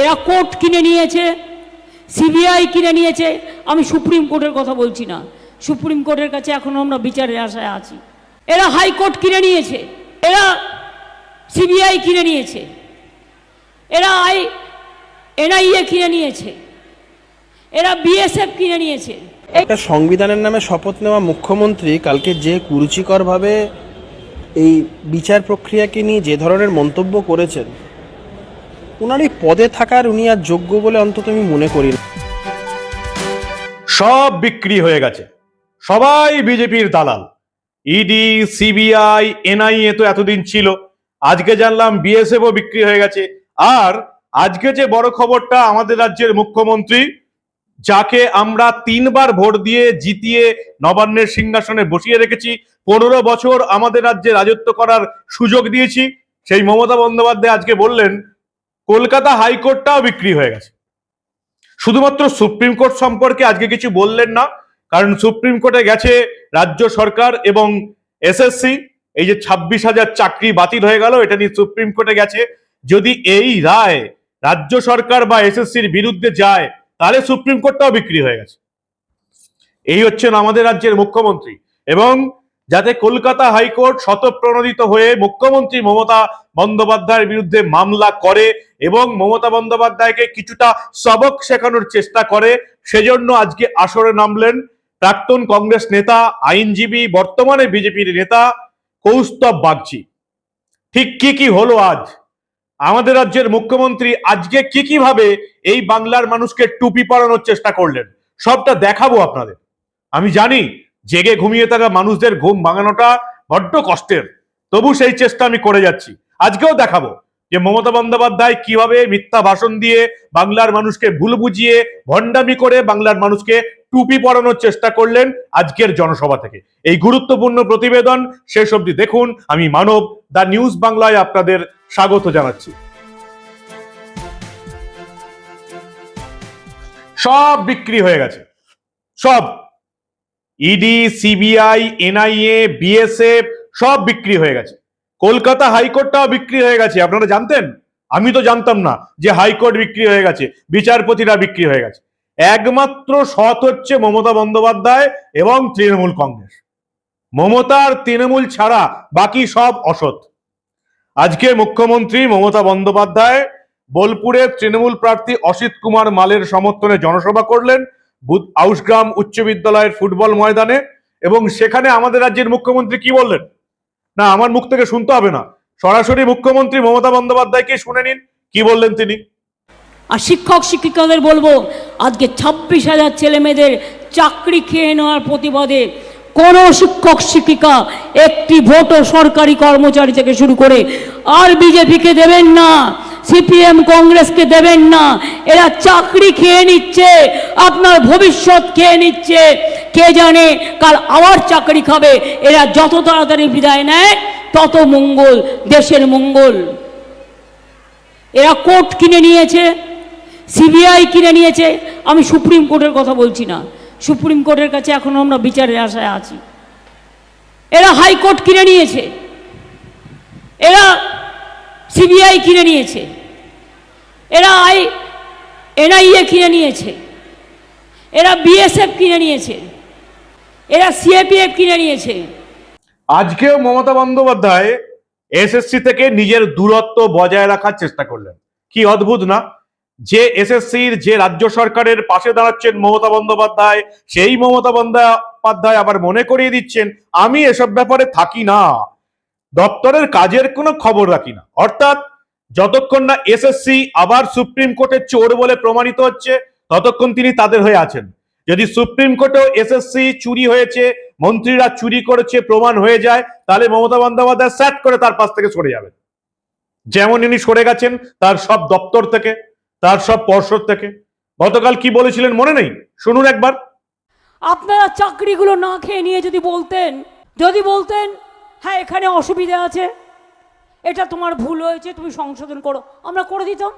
এরা কোর্ট কিনে নিয়েছে সিবিআই কিনে নিয়েছে। আমি সুপ্রিম কোর্টের কথা বলছি না। সুপ্রিম কোর্টের কাছে এখনও আমরা বিচারের আশায় আছি। এরা হাইকোর্ট কিনে নিয়েছে। এরা সিবিআই কিনে নিয়েছে। এরা আই এনআইএ কিনে নিয়েছে। এরা বিএসএফ কিনে নিয়েছে। একটা সংবিধানের নামে শপথ নেওয়া মুখ্যমন্ত্রী কালকে যে কুরুচিকরভাবে এই বিচার প্রক্রিয়াকে নিয়ে যে ধরনের মন্তব্য করেছেন ওনার এই পদে থাকার উনি আর যোগ্য বলে অন্তত আমি মনে করি না। সব বিক্রি হয়ে গেছে। সবাই বিজেপির দালাল। ইডি, সিবিআই, এনআইএ তো এতদিন ছিল। আজকে জানলাম বিএসএফও বিক্রি হয়ে গেছে। আর আজকে যে বড় খবরটা আমাদের রাজ্যের মুখ্যমন্ত্রী, যাকে আমরা তিনবার ভোট দিয়ে জিতিয়ে নবান্নের সিংহাসনে বসিয়ে রেখেছি, পনেরো বছর আমাদের রাজ্যে রাজত্ব করার সুযোগ দিয়েছি। সেই মমতা বন্দ্যোপাধ্যায় আজকে বললেন কলকাতা হাইকোর্টটাও বিক্রি হয়ে গেছে। শুধুমাত্র সুপ্রিম কোর্ট সম্পর্কে আজকে কিছু বললেন না, কারণ সুপ্রিম কোর্টে গেছে রাজ্য সরকার এবং এসএসসি। এই যে ছাব্বিশ হাজার চাকরি বাতিল হয়ে গেল, এটা নিয়ে সুপ্রিম কোর্টে গেছে। যদি এই রায় রাজ্য সরকার বা এসএসসির বিরুদ্ধে যায়, তাহলে সুপ্রিম কোর্টটাও বিক্রি হয়ে গেছে। এই হচ্ছেন আমাদের রাজ্যের মুখ্যমন্ত্রী এবং যাতে কলকাতা হাইকোর্ট শতপ্রণোদিত হয়ে মুখ্যমন্ত্রী মমতা বন্দ্যোপাধ্যায়ের বিরুদ্ধে মামলা করে এবং মমতা বন্দ্যোপাধ্যায়কে কিছুটা সবক শেখানোর চেষ্টা করে, সেজন্য আজকে আসরে নামলেন প্রাক্তন কংগ্রেস নেতা, আইনজীবী, বর্তমানে বিজেপির নেতা কৌস্তব বাগচি। ঠিক কি কি হলো আজ? আমাদের রাজ্যের মুখ্যমন্ত্রী আজকে কি কি ভাবে এই বাংলার মানুষকে টুপি পরানোর চেষ্টা করলেন? সবটা দেখাবো আপনাদের। আমি জানি জেগে ঘুমিয়ে থাকা মানুষদের ঘুম ভাঙানোটা বড্ড কষ্টের। তবু সেই চেষ্টা আমি করে যাচ্ছি। আজকেও দেখাবো যে মমতা বন্দ্যোপাধ্যায় কীভাবে মিথ্যা ভাষণ দিয়ে বাংলার মানুষকে ভুল বুঝিয়ে ভণ্ডামি করে বাংলার মানুষকে টুপি পরানোর চেষ্টা করলেন আজকের জনসভা থেকে। এই গুরুত্বপূর্ণ প্রতিবেদন শেষ অবধি দেখুন। আমি মানব দা নিউজ বাংলায় আপনাদের স্বাগত জানাচ্ছি। সব বিক্রি হয়ে গেছে। সব। ইডি সিবিআই এনআইএ বিএসএফ সব বিক্রি হয়ে গেছে। কলকাতা হাইকোর্টটাও বিক্রি হয়ে গেছে। আপনারা জানতেন? আমি তো জানতাম না যে হাইকোর্ট বিক্রি হয়ে গেছে। বিচারপতিরা বিক্রি হয়ে গেছে। একমাত্র সৎ হচ্ছে মমতা বন্দ্যোপাধ্যায় এবং তৃণমূল কংগ্রেস। মমতার তৃণমূল ছাড়া বাকি সব অসৎ। আজকে মুখ্যমন্ত্রী মমতা বন্দ্যোপাধ্যায় বোলপুরের তৃণমূল প্রার্থী অসিত কুমার মালের সমর্থনে জনসভা করলেন। আউসগ্রাম উচ্চ বিদ্যালয়ের ফুটবল ময়দানে এবং সেখানে আমাদের রাজ্যের মুখ্যমন্ত্রী কি বললেন? না, আমার মুখ থেকে শুনতে হবে না। সরাসরি মুখ্যমন্ত্রী মমতা বন্দ্যোপাধ্যায়কে শুনে নিন, কি বললেন তিনি? আর শিক্ষক, শিক্ষিকাদের বলব, আজকে ছাব্বিশ হাজার ছেলে মেয়েদের চাকরি খেয়ে নেওয়ার প্রতিবাদে কোনো শিক্ষক, শিক্ষিকা, একটি ভোটও সরকারি কর্মচারী থেকে শুরু করে আর বিজেপিকে দেবেন না, সিপিএম, কংগ্রেসকে দেবেন না। এরা চাকরি খেয়ে নিচ্ছে, আপনার ভবিষ্যৎ খেয়ে নিচ্ছে। কে জানে কাল আবার চাকরি খাবে, এরা যত তাড়াতাড়ি বিদায় নেয়, তত মঙ্গল, দেশের মঙ্গল। এরা কোর্ট কিনে নিয়েছে, সিবিআই কিনে নিয়েছে, আমি সুপ্রিম কোর্টের কথা বলছি না। সুপ্রিম কোর্টের কাছে এখনও আমরা বিচারের আশায় আছি। এরা হাইকোর্ট কিনে নিয়েছে। এরা সিবিআই কিনে নিয়েছে। এরা আই, এনআইএ কিনে নিয়েছে। এরা বিএসএফ কিনে নিয়েছে। এরা সিএপিএফ কিনে নিয়েছে। আজকেও মমতা বন্দ্যোপাধ্যায় এসএসসি থেকে নিজের দূরত্ব বজায় রাখার চেষ্টা করলেন। কি অদ্ভুত না? যে এসএসসির যে রাজ্য সরকারের পাশে দাঁড়াচ্ছেন মমতা বন্দ্যোপাধ্যায়, সেই মমতা বন্দ্যোপাধ্যায় আবার মনে করিয়ে দিচ্ছেন, আমি এসব ব্যাপারে থাকি না। দপ্তরের কাজের কোনো খবর রাখি না। অর্থাৎ যতক্ষণ না এসএসসি আবার সুপ্রিম কোর্টে চোর বলে প্রমাণিত হচ্ছে, ততক্ষণ তিনি তাদের হয়ে আছেন। যদি সুপ্রিম কোর্টেও এসএসসি চুরি হয়েছে, মন্ত্রীরা চুরি করেছে, প্রমাণ হয়ে যায়, তাহলে মমতা বন্দ্যোপাধ্যায় স্যাট করে তার পাশ থেকে সরে যাবেন। যেমন ইনি সরে গেছেন, তার সব দপ্তর থেকে। তার সব পর্ষদ থেকে। গতকাল কি বলেছিলেন মনে নেই? শুনুন একবার। আপনারা চাকরিগুলো না খেয়ে নিয়ে যদি বলতেন যদি বলতেন হ্যাঁ এখানে অসুবিধা আছে, এটা তোমার ভুল হয়েছে, তুমি সংশোধন করো, আমরা করে দিতাম।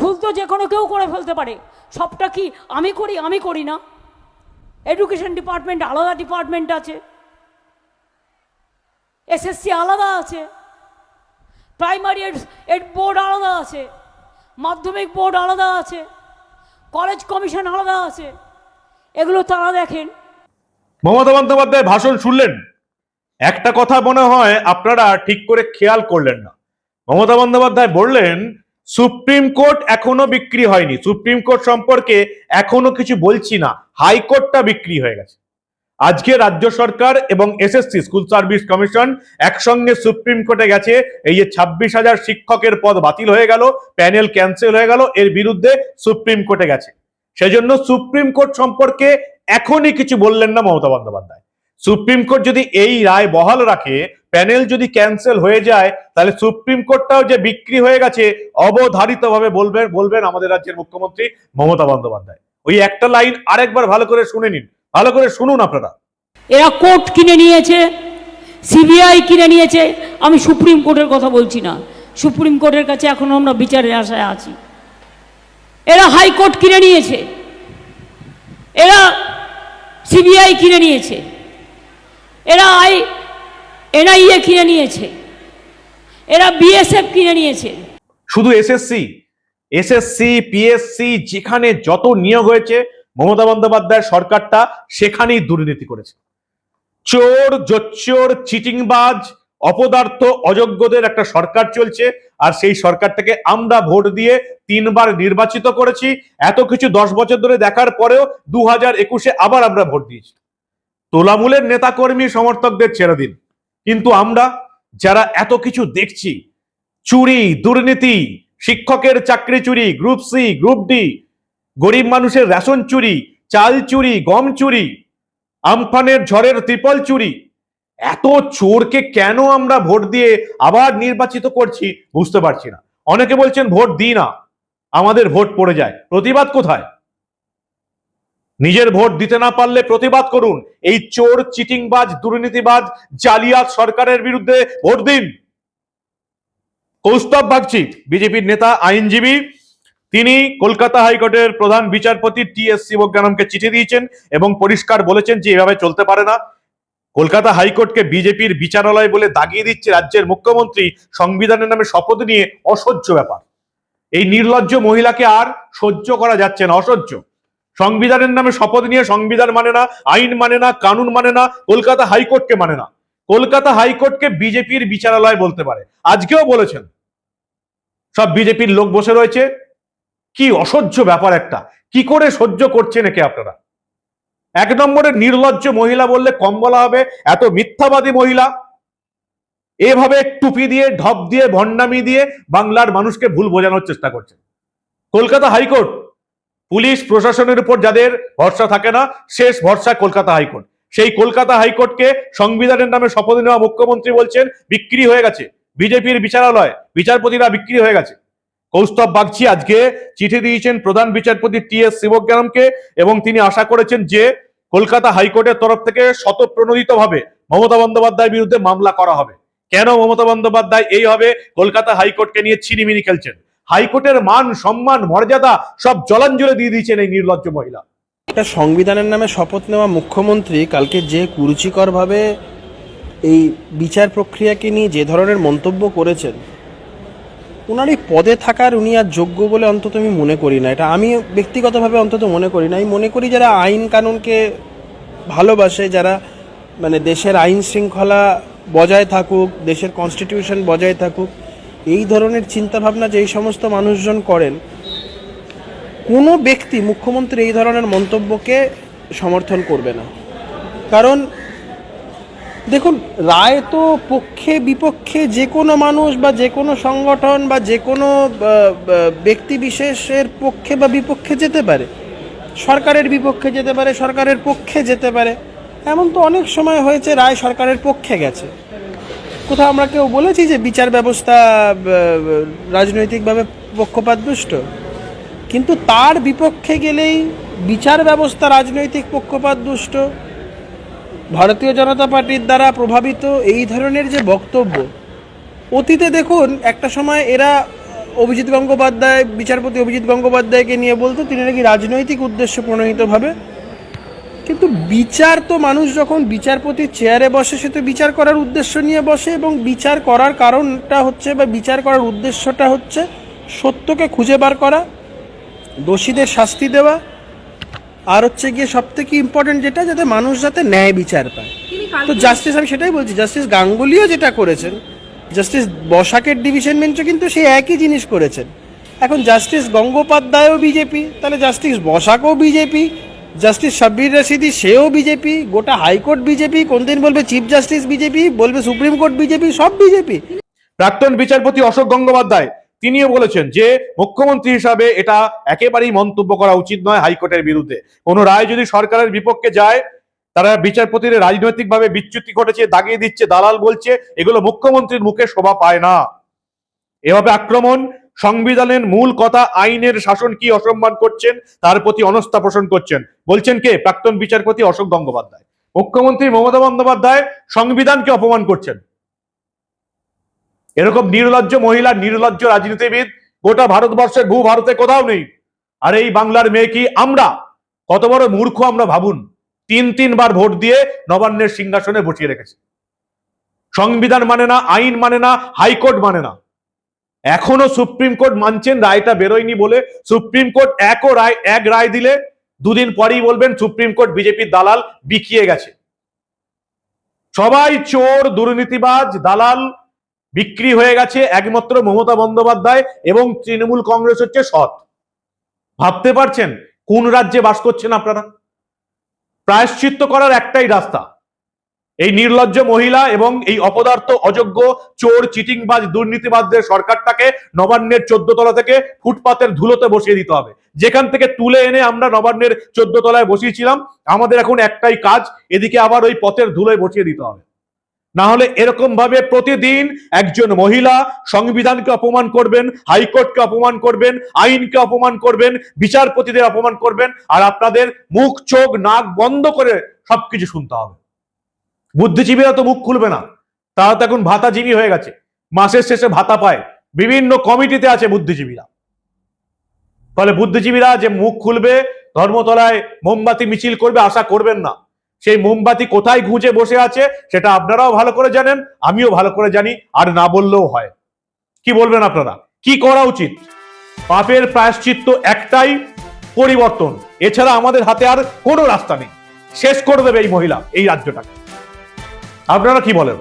ভুল তো যে কোনো কেউ করে ফেলতে পারে। সবটা কি আমি করি আমি করি না। এডুকেশন ডিপার্টমেন্ট আলাদা ডিপার্টমেন্ট আছে। এসএসসি আলাদা আছে। প্রাইমারি এড বোর্ড আলাদা আছে। মাধ্যমিক বোর্ড আলাদা আছে, কলেজ কমিশন আলাদা আছে, এগুলো তারা দেখেন। মমতা বন্দ্যোপাধ্যায় ভাষণ শুনলেন। একটা কথা মনে হয় আপনারা ঠিক করে খেয়াল করলেন না। মমতা বন্দ্যোপাধ্যায় বললেন, সুপ্রিম কোর্ট এখনও বিক্রি হয়নি। সুপ্রিম কোর্ট সম্পর্কে এখনও কিছু বলছি না। হাইকোর্টটা বিক্রি হয়ে গেছে। আজকে রাজ্য সরকার এবং এসএসসি, স্কুল সার্ভিস কমিশন একসঙ্গে সুপ্রিম কোর্টে গেছে। এই যে ছাব্বিশ হাজার শিক্ষকের পদ বাতিল হয়ে গেল, প্যানেল ক্যান্সেল হয়ে গেল, এর বিরুদ্ধে সুপ্রিম কোর্টে গেছে। সেজন্য সুপ্রিম কোর্ট সম্পর্কে এখনই কিছু বললেন না মমতা বন্দ্যোপাধ্যায়। সুপ্রিম কোর্ট যদি এই রায় বহাল রাখে, প্যানেল যদি ক্যান্সেল হয়ে যায়, তাহলে সুপ্রিম কোর্টটাও যে বিক্রি হয়ে গেছে, অবধারিতভাবে বলবেন বলবেন আমাদের রাজ্যের মুখ্যমন্ত্রী মমতা বন্দ্যোপাধ্যায়। ওই একটা লাইন আরেকবার ভালো করে শুনে নিন। ভালো করে শুনুন আপনারা। এরা কোর্ট কিনে নিয়েছে সিবিআই কিনে নিয়েছে। আমি সুপ্রিম কোর্টের কথা বলছি না। সুপ্রিম কোর্টের কাছে এখনও আমরা বিচারের আশায় আছি। এরা হাইকোর্ট কিনে নিয়েছে। এরা সিবিআই কিনে নিয়েছে। এরা আই এনআইএ কিনে নিয়েছে। এরা বিএসএফ কিনে নিয়েছে। শুধু এসএসসি এসএসসি পিএসসি যেখানে যত নিয়োগ হয়েছে মমতা বন্দ্যোপাধ্যায়ের সরকারটা সেখানেই দুর্নীতি করেছে। চোর, জোচ্চোর, চিটিংবাজ, অপদার্থ, অযোগ্যদের একটা সরকার চলছে, আর সেই সরকারটাকে আমরা ভোট দিয়ে তিনবার নির্বাচিত করেছি। এত কিছু দশ বছর ধরে দেখার পরেও দু হাজার একুশে আবার আমরা ভোট দিয়েছি। তোলামূলের নেতাকর্মী সমর্থকদের ছেড়ে দিন। কিন্তু আমরা যারা এত কিছু দেখছি, চুরি, দুর্নীতি, শিক্ষকের চাকরি চুরি, গ্রুপ সি, গ্রুপ ডি গরিব মানুষের রেশন চুরি, চাল চুরি, গম চুরি, আমফানের ঝড়ের ত্রিপল চুরি। এত চোরকে কেন আমরা ভোট দিয়ে আবার নির্বাচিত করছি বুঝতে পারছি না। অনেকে বলছেন ভোট দিই না, আমাদের ভোট পড়ে যায়। প্রতিবাদ কোথায়? নিজের ভোট দিতে না পারলে প্রতিবাদ করুন। এই চোর, চিটিংবাজ, দুর্নীতিবাজ, জালিয়াত সরকারের বিরুদ্ধে ভোট দিন। কৌস্তব বাগচি, বিজেপির নেতা, আইনজীবী তিনি কলকাতা হাইকোর্টের প্রধান বিচারপতি টি এস শিবজ্ঞানমকে চিঠি দিয়েছেন এবং পরিষ্কার বলেছেন যে এভাবে চলতে পারে না। কলকাতা হাইকোর্টকে বিজেপির বিচারালয় বলে দাগিয়ে দিচ্ছে রাজ্যের মুখ্যমন্ত্রী। সংবিধানের নামে শপথ নিয়ে অসহ্য ব্যাপার। এই নির্লজ্জ মহিলাকে আর সহ্য করা যাচ্ছে না, অসহ্য। সংবিধানের নামে শপথ নিয়ে সংবিধান মানে না, আইন মানে না, কানুন মানে না, কলকাতা হাইকোর্টকে মানে না। কলকাতা হাইকোর্টকে বিজেপির বিচারালয় বলতে পারে। আজকেও বলেছেন। সব বিজেপির লোক বসে রয়েছে। কি অসহ্য ব্যাপার একটা। কি করে সহ্য করছেন একে আপনারা? এক নম্বরে নির্লজ্জ মহিলা বললে কম বলা হবে, এত মিথ্যাবাদী মহিলা। এভাবে টুপি দিয়ে, ঢপ দিয়ে, ভণ্ডামি দিয়ে বাংলার মানুষকে ভুল বোঝানোর চেষ্টা করছে কলকাতা হাইকোর্ট, পুলিশ, প্রশাসনের উপর যাদের ভরসা থাকে না, শেষ ভরসা কলকাতা হাইকোর্ট। সেই কলকাতা হাইকোর্টকে সংবিধানের নামে শপথ নেওয়া মুখ্যমন্ত্রী বলছেন, বিক্রি হয়ে গেছে। বিজেপির বিচারালয়, বিচারপতিরা বিক্রি হয়ে গেছে। কৌস্তব বাগচি আজকে চিঠি দিয়েছেন প্রধান বিচারপতি টি এস শিবজ্ঞানমকে এবং তিনি আশা করেছেন যে কলকাতা হাইকোর্টের তরফ থেকে শতপ্রণোদিত ভাবে মমতা বন্দ্যোপাধ্যায়ের বিরুদ্ধে মামলা করা হবে। কেন মমতা বন্দ্যোপাধ্যায় এইভাবে কলকাতা হাইকোর্টকে নিয়ে ছিনিমিনি খেলছেন? হাইকোর্টের মান, সম্মান, মর্যাদা সব জলাঞ্জলি দিয়ে দিয়েছেন এই নির্লজ্জ মহিলা। একটা সংবিধানের নামে শপথ নেওয়া মুখ্যমন্ত্রী কালকে যে কুরুচিকরভাবে এই বিচার প্রক্রিয়াকে নিয়ে যে ধরনের মন্তব্য করেছেন ওনার এই পদে থাকার উনি আর যোগ্য বলে অন্তত আমি মনে করি না। এটা আমি ব্যক্তিগতভাবে অন্তত মনে করি না। আমি মনে করি যারা আইন কানুনকে ভালোবাসে, যারা মানে দেশের আইন শৃঙ্খলা বজায় থাকুক, দেশের কনস্টিটিউশন বজায় থাকুক, এই ধরনের চিন্তাভাবনা যে এই সমস্ত মানুষজন করেন, কোনো ব্যক্তি মুখ্যমন্ত্রী এই ধরনের মন্তব্যকে সমর্থন করবে না। কারণ দেখুন, রায় তো পক্ষে, বিপক্ষে যে কোনো মানুষ বা যে কোনো সংগঠন বা যে কোনো ব্যক্তি বিশেষের পক্ষে বা বিপক্ষে যেতে পারে। সরকারের বিপক্ষে যেতে পারে, সরকারের পক্ষে যেতে পারে। এমন তো অনেক সময় হয়েছে, রায় সরকারের পক্ষে গেছে। কোথাও আমরা কেউ বলেছি যে বিচার ব্যবস্থা রাজনৈতিকভাবে পক্ষপাতদুষ্ট? কিন্তু তার বিপক্ষে গেলেই বিচার ব্যবস্থা রাজনৈতিক পক্ষপাত দুষ্ট ভারতীয় জনতা পার্টির দ্বারা প্রভাবিত এই ধরনের যে বক্তব্য, অতীতে দেখুন, একটা সময় এরা অভিজিৎ গঙ্গোপাধ্যায়, বিচারপতি অভিজিৎ গঙ্গোপাধ্যায়কে নিয়ে বলতো, তিনি নাকি রাজনৈতিক উদ্দেশ্য প্রণোহিতভাবে কিন্তু বিচার তো মানুষ যখন বিচারপতির চেয়ারে বসে, সে তো বিচার করার উদ্দেশ্য নিয়ে বসে এবং বিচার করার কারণটা হচ্ছে বা বিচার করার উদ্দেশ্যটা হচ্ছে সত্যকে খুঁজে বার করা, দোষীদের শাস্তি দেওয়া আর হচ্ছে গিয়ে সব থেকে ইম্পর্টেন্ট যেটা যাতে মানুষ যাতে ন্যায় বিচার পায়। তো জাস্টিস আমি সেটাই বলছি জাস্টিস গাঙ্গুলিও যেটা করেছেন জাস্টিস বসাকের ডিভিশন বেঞ্চও কিন্তু সেই একই জিনিস করেছেন। এখন জাস্টিস গঙ্গোপাধ্যায়ও বিজেপি তাহলে জাস্টিস বসাকও বিজেপি জাস্টিস সাব্বির রশিদি সেও বিজেপি গোটা হাইকোর্ট বিজেপি কোনদিন বলবে চিফ জাস্টিস বিজেপি বলবে সুপ্রিম কোর্ট বিজেপি সব বিজেপি প্রাক্তন বিচারপতি অশোক গঙ্গোপাধ্যায় তিনিও বলেছেন যে মুখ্যমন্ত্রী হিসাবে এটা একেবারেই মন্তব্য করা উচিত নয় হাইকোর্টের বিরুদ্ধে। কোনো রায় যদি সরকারের বিপক্ষে যায়, তারা বিচারপতির রাজনৈতিকভাবে বিচ্যুতি ঘটেছে, দাগিয়ে দিচ্ছে, দালাল বলছে, এগুলো মুখ্যমন্ত্রীর মুখে শোভা পায় না। এভাবে আক্রমণ, সংবিধানের মূল কথা, আইনের শাসন কি অসম্মান করছেন, তার প্রতি অনস্থা পোষণ করছেন। বলছেন কে? প্রাক্তন বিচারপতি অশোক গঙ্গোপাধ্যায়। মুখ্যমন্ত্রী মমতা বন্দ্যোপাধ্যায় সংবিধানকে অপমান করছেন। এরকম নির্লজ্জ মহিলা, নির্লজ্জ রাজনীতিবিদ গোটা ভারতবর্ষের, ভূ ভারতে কোথাও নেই। আর এই বাংলার মেয়ে কি আমরা? কত বড় মূর্খ আমরা ভাবুন। তিন তিনবার ভোট দিয়ে নবান্নের সিংহাসনে বসিয়ে রেখেছে। সংবিধান মানে না, আইন মানে না, হাইকোর্ট মানে না। এখনও সুপ্রিম কোর্ট মানছেন, রায়টা বেরোয়নি বলে সুপ্রিম কোর্ট একও রায়, এক রায় দিলে দুদিন পরেই বলবেন সুপ্রিম কোর্ট বিজেপির দালাল বিকিয়ে গেছে। সবাই চোর, দুর্নীতিবাজ, দালাল বিক্রি হয়ে গেছে একমাত্র মমতা বন্দ্যোপাধ্যায় এবং তৃণমূল কংগ্রেস হচ্ছে সৎ। ভাবতে পারছেন কোন রাজ্যে বাস করছেন আপনারা? প্রায়শ্চিত্ত করার একটাই রাস্তা। এই নির্লজ্জ মহিলা এবং এই অপদার্থ, অযোগ্য, চোর, চিটিংবাজ, দুর্নীতিবাজদের সরকারটাকে নবান্নের চোদ্দ তলা থেকে ফুটপাতের ধুলোতে বসিয়ে দিতে হবে। যেখান থেকে তুলে এনে আমরা নবান্নের চোদ্দ তলায় বসিয়েছিলাম, আমাদের এখন একটাই কাজ, এদিকে আবার ওই পথের ধুলোয় বসিয়ে দিতে হবে। না হলে এরকম ভাবে প্রতিদিন একজন মহিলা সংবিধানকে অপমান করবেন, হাইকোর্টকে অপমান করবেন, আইনকে অপমান করবেন, বিচারপতিদের অপমান করবেন, আর আপনাদের মুখ, চোখ, নাক বন্ধ করে সবকিছু শুনতে হবে। বুদ্ধিজীবীরা তো মুখ খুলবে না। তারা তো এখন ভাতাজীবী হয়ে গেছে। মাসের শেষে ভাতা পায়। বিভিন্ন কমিটিতে আছে বুদ্ধিজীবীরা। ফলে বুদ্ধিজীবীরা যে মুখ খুলবে, ধর্মতলায় মোমবাতি মিছিল করবে, আশা করবেন না। সেই মোমবাতি কোথায় গুঁজে বসে আছে সেটা আপনারাও ভালো করে জানেন, আমিও ভালো করে জানি, আর না বললেও হয়। কি বলবেন আপনারা? কি করা উচিত? পাপের প্রায়শ্চিত্ত একটাই পরিবর্তন। এছাড়া আমাদের হাতে আর কোনো রাস্তা নেই। শেষ করে দেবে এই মহিলা, এই রাজ্যটাকে। আপনারা কি বলেন?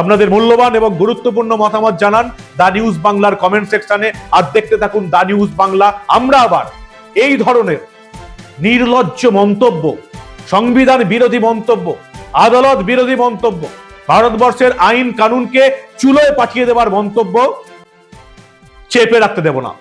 আপনাদের মূল্যবান এবং গুরুত্বপূর্ণ মতামত জানান দা নিউজ বাংলার কমেন্ট সেকশনে, আর দেখতে থাকুন দা নিউজ বাংলা। আমরা আবার এই ধরনের নির্লজ্জ মন্তব্য সংবিধান বিরোধী মন্তব্য, আদালত বিরোধী মন্তব্য, ভারতবর্ষের আইন কানুনকে চুলোয় পাঠিয়ে দেওয়ার মন্তব্য চেপে রাখতে দেব না।